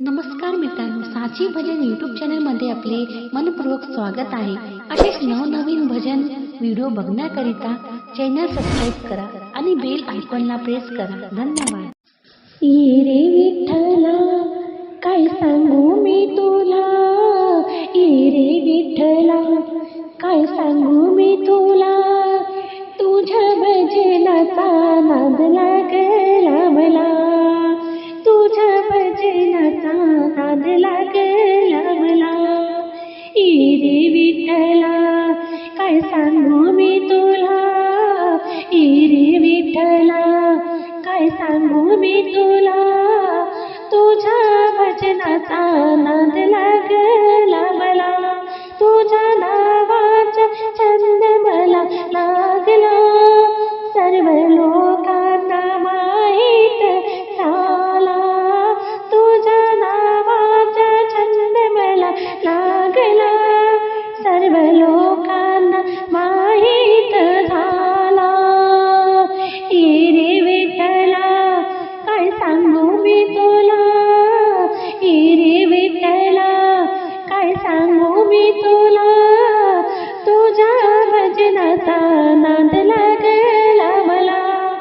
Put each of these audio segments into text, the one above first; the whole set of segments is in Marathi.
नमस्कार मित्रांनो साची भजन यूट्यूब चॅनलमध्ये आपले मनपूर्वक स्वागत आहे. असेच नवनवीन भजन व्हिडिओ बघण्याकरिता चॅनल सबस्क्राईब करा आणि बेल आयकॉनला प्रेस करा. धन्यवाद. काय सांगू मी तुला? इरे विठ्ठला काय सांगू मी तुला? तुझ्या भजनाचा नाद लागला मला तुझ्या नावाचा छंद मला लागला. सर्व लोकांना माहीत झाला. तुझ्या नावाचा छंद मला लागला. सर्व लोक मी तुला तुझ्या भजनाचा नाद लागला मला.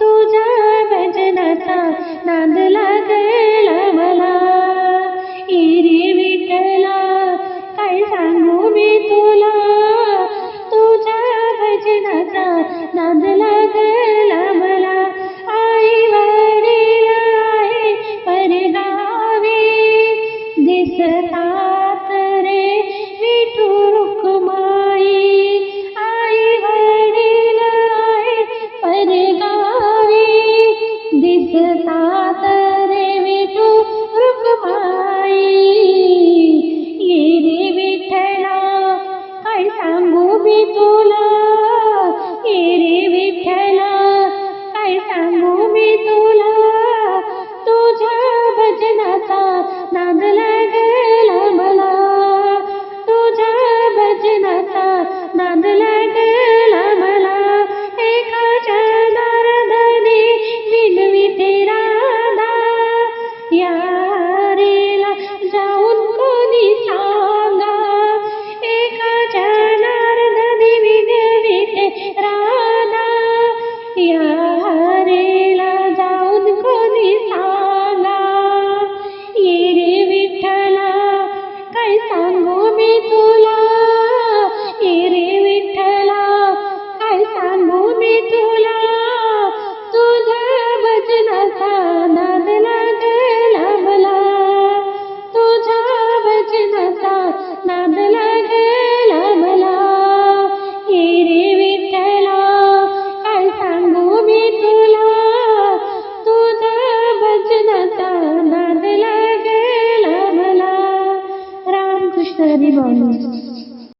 तुझ्या भजनाचा नाद लागला मला. इरी विठ्ठला काय सांगू मी तुला? तुझ्या भजनाचा नाद लागला मी तुला ये रे विठ्ठला काय सांगू मी तुला? तुझ्या भजनाचा नाद लागला. नाद